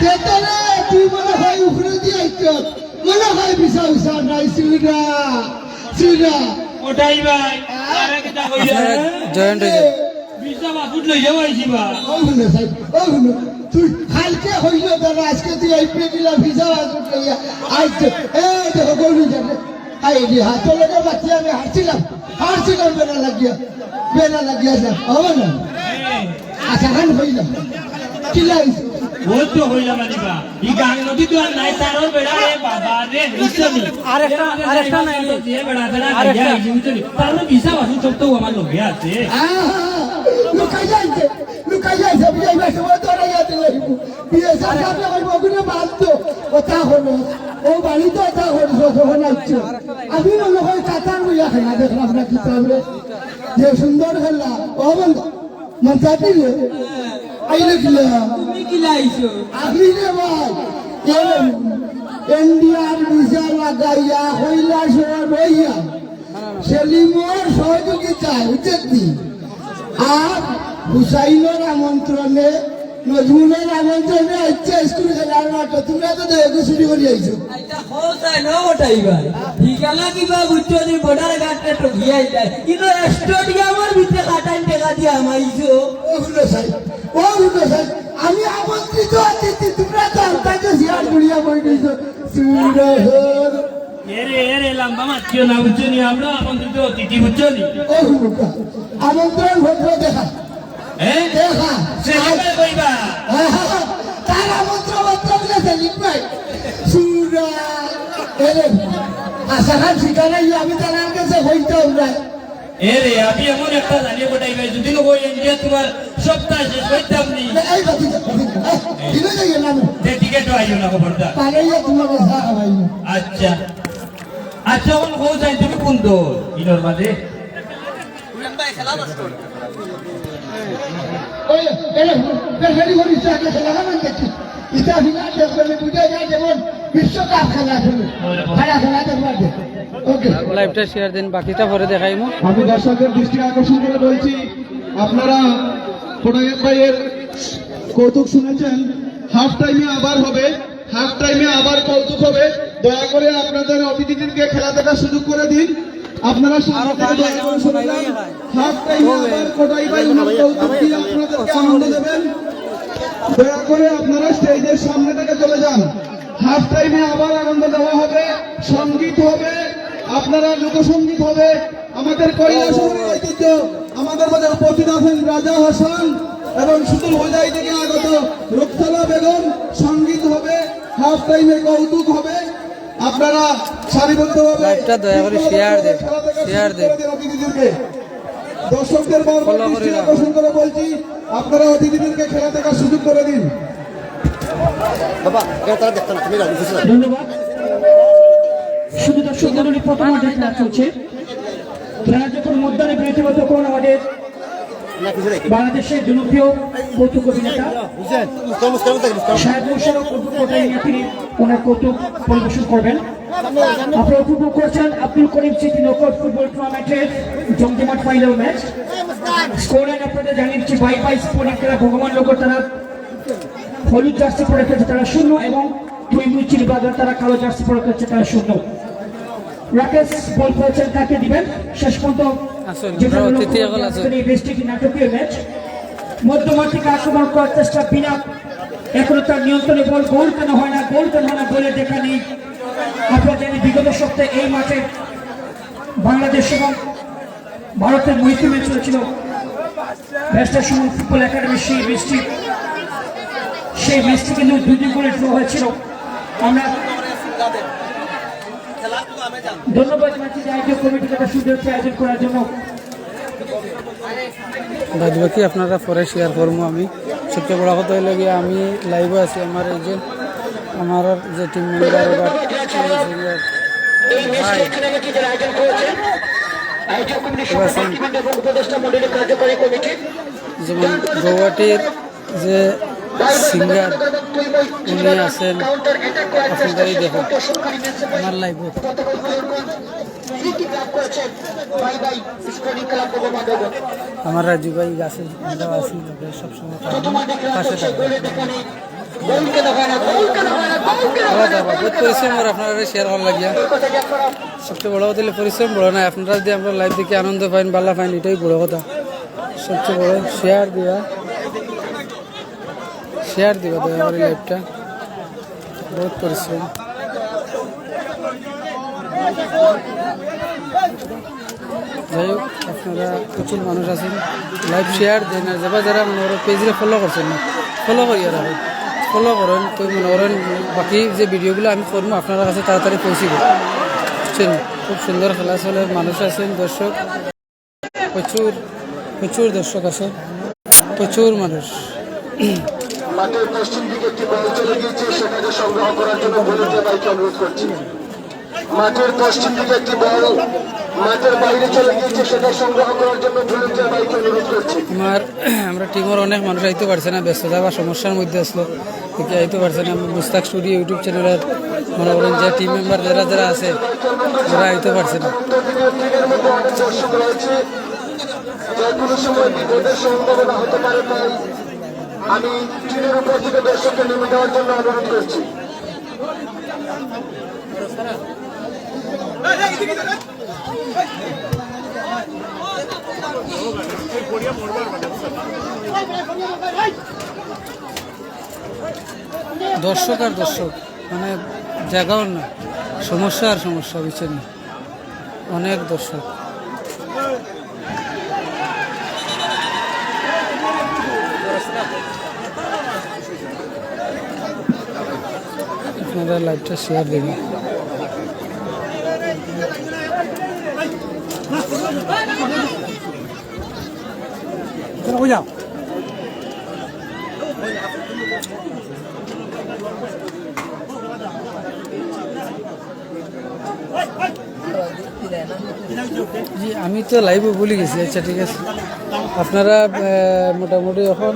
তেতরে তুই মনে হয় উপরে দিয়ে আইতো মনে হয় বিশা বিশা নাই সিউরা সিউরা ওটাই ভাই আরে কিটা কইয়া জয়েন্ট হয়েছে বিশা বাসুট লই যাও আইছি বা। ও শুনে সাই ও শুনে তুই কালকে হইল দাদা আজকে তুই এই পেটিলা ভিজা বাজুট লইয়া আইতো এ দেখো গরু যাবে আই রে হাত লগে বাচ্চা আমি হারছিলাম হারছিলাম বেনা লাগিয়া। বেনা লাগিয়া যা হবে না? আশা খান হইলাম চিল্লাইছে ও তো হইলা মানিবা ই গাং নদী তো আর নাই তারর বেড়া রে বাবা রে হিসনি আরেকটা আরেকটা নাই নি। যে বেড়া বেড়া আইয়া আইছি বুঝলি তারর বিশা বাসুট সব তো আমার লগে আছে। লুকাই যাইছে লুকাই যাইছে বিয়ে বেশি বড় ধরে যাতে লাগবো বিয়ে সাথে আপনি ওই বগুনে বাঁধতো কথা হলো। ও বাড়িতে কথা হলো যখন আসছে আমি মনে হয় কাতার বইয়া খেলা দেখলাম না কিতাবে যে সুন্দর খেলা ও বন্ধু মঞ্চাটি রে? আইলে কিলা কি লাইছো আপনি রে ভাই ইন্ডিয়ার ভিসা লাগাইয়া হইলা সময় বইয়া সেলিমর সহযোগিতায় বুঝছি আর হুসাইনের আমন্ত্রণে ইচ্ছা স্কুল খেলার মাঠ তোমরা তো দেখো শুরু করে আইছো? বুঝছ আমি আমন্ত্রিত অতিথি তোমরা তো আলতাকে শেয়ার করিয়া বই দিয়েছ সুরহর এরে এরে লম্বা বুঝছনি আমরা আমন্ত্রিত অতিথি বুঝছনি ও আমন্ত্রণ ভদ্র দেখা হ্যাঁ? দেখা। সে হবে কইবা? তার আমন্ত্র পত্র বলেছে লিখবাই সুরা। এরে আশা খান ঠিকানা আমি তার কাছে হইতাম না এরে আমি এমন একটা জানিয়ে গোটাই ভাই যদি ইন্ডিয়া তোমার সপ্তাহ শেষ হইতাম নি। এই বাতি দিলে যাই না যে টিকেট আইও না খাওয়াই আচ্ছা। আচ্ছা এখন কৌ যাই তুমি কোন দল? ইনোর মাঝে লাইভটা দিন, বাকিটা পরে দেখাইমু। আমি দর্শকদের দৃষ্টি আকর্ষণ করে বলছি, আপনারা প্রোটাগেট ভাইয়ের কৌতুক শুনেছেন হাফ টাইমে আবার হবে হাফ টাইমে আবার কৌতুক হবে। দয়া করে আপনাদের অতিথিদেরকে খেলা দেখার সুযোগ করে দিন। আপনারা সামনে থেকে দয়া করে শুনে যান হাফ টাইমে আবার কোটাই ভাই দিয়ে আপনাদেরকে আনন্দ দেবেন। দয়া করে আপনারা স্টেজের সামনে থেকে চলে যান। হাফ টাইমে আবার আনন্দ দেওয়া হবে সংগীত হবে আপনারা লোকসঙ্গীত হবে। আমাদের কৈলাসের ঐতিহ্য আমাদের মাঝে উপস্থিত আছেন রাজা হাসান এবং সুতুল হোজাই থেকে আগত রুকসালা বেগম। সংগীত হবে হাফ টাইমে কৌতুক হবে। আপনারা সারিবদ্ধভাবে লাইভটা দয়া করে share দেন, করে দিন। অতিথিদেরকে। দর্শকদের আকর্ষণ করে বলছি আপনারা অতিথিদেরকে খেলা দেখার সুযোগ করে দিন। ধন্যবাদ। শুধু দর্শক মন্ডলী প্রথম অর্ডার খেলা চলছে। খেলা যখন মধ্যাহ্নে বিরতি মতো কোন আমাদের। বাংলাদেশের জনপ্রিয় কৌতুক অভিনেতা শাহেদ মোশারফ তিনি ওনার কৌতুক পরিবেশন করবেন। আপনারা উপভোগ করছেন Abdul Karim city knockout football টুর্নামেন্টের জমজমাট ফাইনাল ম্যাচ স্কোর লাইন আপনাদের জানিয়ে দিচ্ছি বাই বাই স্পোর্টিং খেলা ভগবান লোক তারা হলুদ জার্সি পরে খেলছে তারা শূন্য এবং দুই মুচির বাজার তারা কালো জার্সি পরে খেলছে তারা শূন্য। রাকেশ বল করেছেন কাকে দিবেন? শেষ পর্যন্ত নাটকীয় ম্যাচ। মধ্যমাঠ থেকে আক্রমণ করার চেষ্টা বিনা এখনও তার নিয়ন্ত্রণে বল গোল কেন হয় না গোল কেন হয় না বলে দেখা নেই। আপনারা বিগত সপ্তাহে এই মাঠে বাংলাদেশ এবং ভারতের মৈত্রী ম্যাচ হয়েছিল ফুটবল একাডেমি সেই ম্যাচটি সেই ম্যাচটি কিন্তু দুই দুই করে ড্র হয়েছিল। আমরা ধন্যবাদ জানাচ্ছি যে আয়োজক কমিটিকে একটা একটি আয়োজন করার জন্য। বাদ বাকি আপনারা পরে শেয়ার করব আমি। সবচেয়ে বড় কথা হইলে গিয়ে আমি লাইভে আছি আমার এই যে আমার যে টিম মেম্বার যেমন গৌহাটির যে সিঙ্গার উনি আছেন আপনারাই দেখুন আমার লাইভে আমার রাজু ভাই গাছে আমরাও আছি সবসময় পাশে পরিশ্রম আপনারা শেয়ার লাগিয়া। সবচেয়ে বড় কথা পরিশ্রম, বড় না আপনারা যদি আমরা লাইভ দেখে আনন্দ পাইন বাল্লা পাইন, এটাই বড় কথা। সবচেয়ে বড় শেয়ার দিবা শেয়ার দিবা দয়া করে বহুত পরিশ্রম। যাই হোক, আপনারা প্রচুর মানুষ আছেন। লাইভ শেয়ার দেন আর যারা যারা মনে করেন পেজে ফলো করছেন না ফলো করিয়া রাখেন ফলো করেন, তো মনে করেন বাকি যে ভিডিওগুলো আমি করব, আপনার কাছে তাড়াতাড়ি পৌঁছিব। বুঝছেন? খুব সুন্দর খেলা চলে মানুষ আছেন, দর্শক। প্রচুর প্রচুর দর্শক আছে। প্রচুর মানুষ। মাঠের পশ্চিম দিকে একটি বল চলে গিয়েছে সেটাকে সংগ্রহ করার জন্য ভলেন্টিয়ার ভাইকে অনুরোধ করছি। মাঠের পশ্চিম দিকে একটি বল মাঠের বাইরে চলে গিয়েছে সেটা সংগ্রহ করার জন্য ভলেন্টিয়ার ভাইকে অনুরোধ করছি। আমার আমরা টিমের অনেক মানুষ আইতে পারছে না ব্যস্ততা বা সমস্যার মধ্যে আসলো। আইতে পারছে না মুস্তাক স্টুডিও ইউটিউব চ্যানেলের মনে করেন যে টিম মেম্বার যারা যারা আছে যারা আইতে পারছে না। উত্তর দিকের দিকের মধ্যে অনেক দর্শক রয়েছে যে কোনো সময় বিপদের সম্ভাবনা হতে পারে তাই আমি ট্রেনের উপর থেকে দর্শককে নেমে যাওয়ার জন্য অনুরোধ করছি। দর্শক আর দর্শক মানে জায়গাও না, সমস্যা আর সমস্যা বুঝছেন না। অনেক দর্শক। আপনারা লাইভটা শেয়ার দেবেন। জি, আমি তো লাইভে ভুলে গেছি আচ্ছা ঠিক আছে। আপনারা মোটামুটি এখন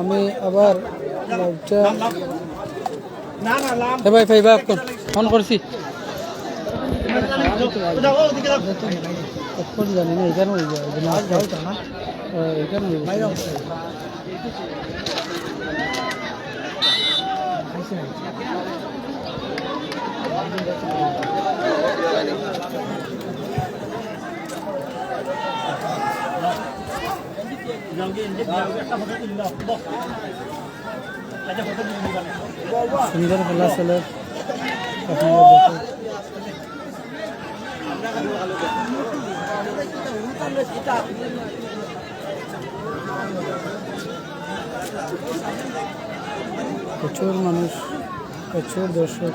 আমি আবার লাইভটা এ ভাই ভাই ফোন করছি। এখন জানি না। এখানে হয়ে যায় সুন্দর খেলা চলে। আপনারা দেখুন প্রচুর মানুষ প্রচুর দর্শক।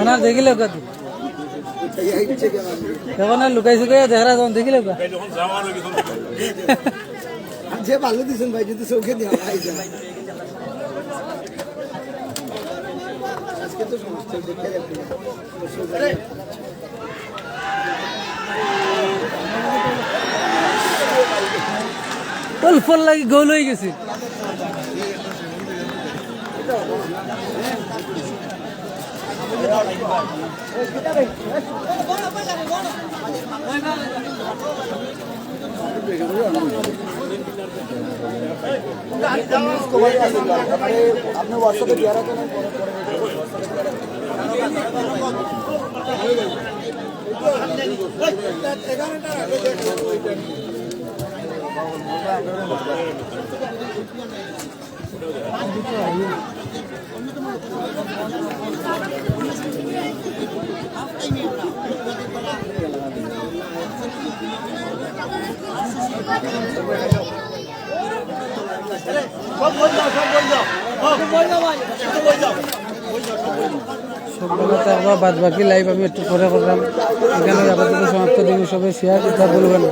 ওনার দেখিলে কত এখন আর লুকাই চুকাই দেখা যখন দেখিলে কা যে ভালো দিছেন ভাই যদি চোখে দিয়া আজকে তো সমস্যা দেখে যাবে লাগি গোল হয়ে গেছে। आपने व्हाट्सएप दिया रहा था ना সবগুলোতে বাদ বাকি লাইভ আমি একটু পরে করলাম এখানে আপাতত সমাপ্ত দিন সবাই শেয়ার কথা বলবেন।